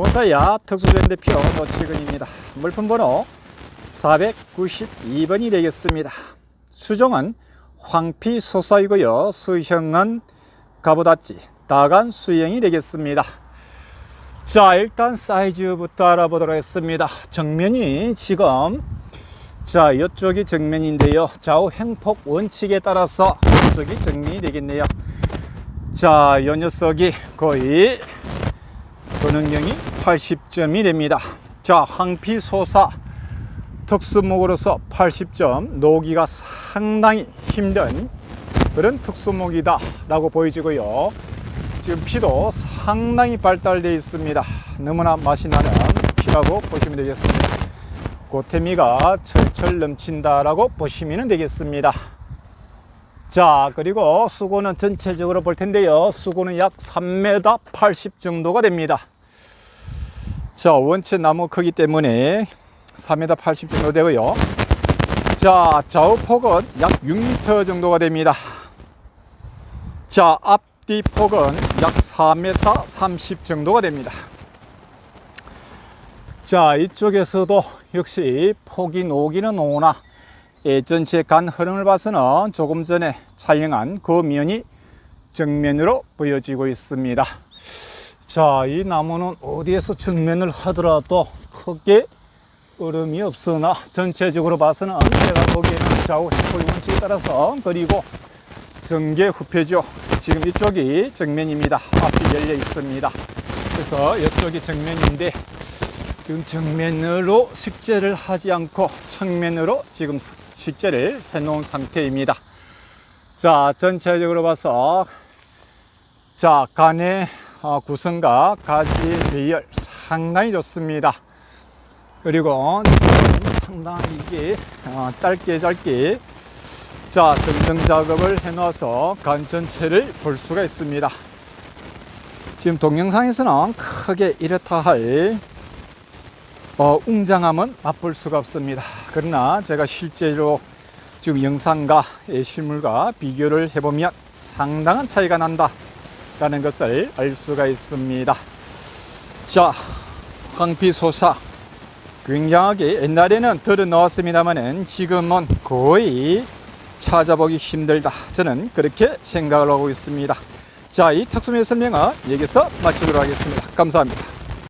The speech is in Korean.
본사야 특수전 대표 노치근입니다. 물품 번호 492번이 되겠습니다. 수종은 황피 소사이고요. 수형은 가보다지 다간 수형이 되겠습니다. 자 일단 사이즈부터 알아보도록 하겠습니다. 정면이 지금 자 이쪽이 정면인데요. 좌우 횡폭 원칙에 따라서 이쪽이 정면이 되겠네요. 자, 이 녀석이 거의 권능력이 80점이 됩니다. 자, 항피소사 특수목으로서 80점, 노기가 상당히 힘든 그런 특수목이다 라고 보여지고요. 지금 피도 상당히 발달되어 있습니다. 너무나 맛이 나는 피라고 보시면 되겠습니다. 고태미가 철철 넘친다라고 보시면 되겠습니다. 자, 그리고 수고는 전체적으로 볼 텐데요. 수고는 약 3m 80 정도가 됩니다. 자, 원체 나무 크기 때문에 3m 80 정도 되고요. 자, 좌우폭은 약 6m 정도가 됩니다. 자, 앞뒤 폭은 약 4m 30 정도가 됩니다. 자, 이쪽에서도 역시 폭이 노기는 오나 예, 전체 간 흐름을 봐서는 조금 전에 촬영한 그 면이 정면으로 보여지고 있습니다. 자, 이 나무는 어디에서 정면을 하더라도 크게 얼음이 없으나 전체적으로 봐서는 제가 보기에는 좌우 해골 원칙에 따라서 그리고 전개 후패죠. 지금 이쪽이 정면입니다. 앞이 열려 있습니다. 그래서 이쪽이 정면인데 지금 정면으로 식재를 하지 않고 측면으로 지금 식재를 해 놓은 상태입니다. 자, 전체적으로 봐서 자, 어, 구성과 가지 배열 상당히 좋습니다. 그리고 상당히 이게 어, 짧게 짧게 자, 정정 작업을 해 놔서 간 전체를 볼 수가 있습니다. 지금 동영상에서는 크게 이렇다 할 어, 웅장함은 맛볼 수가 없습니다. 그러나 제가 실제로 지금 영상과 예, 실물과 비교를 해보면 상당한 차이가 난다 라는 것을 알 수가 있습니다. 자, 황피소사 굉장하게 옛날에는 들어 넣었습니다만은 지금은 거의 찾아보기 힘들다. 저는 그렇게 생각을 하고 있습니다. 자, 이 특수면 설명은 여기서 마치도록 하겠습니다. 감사합니다.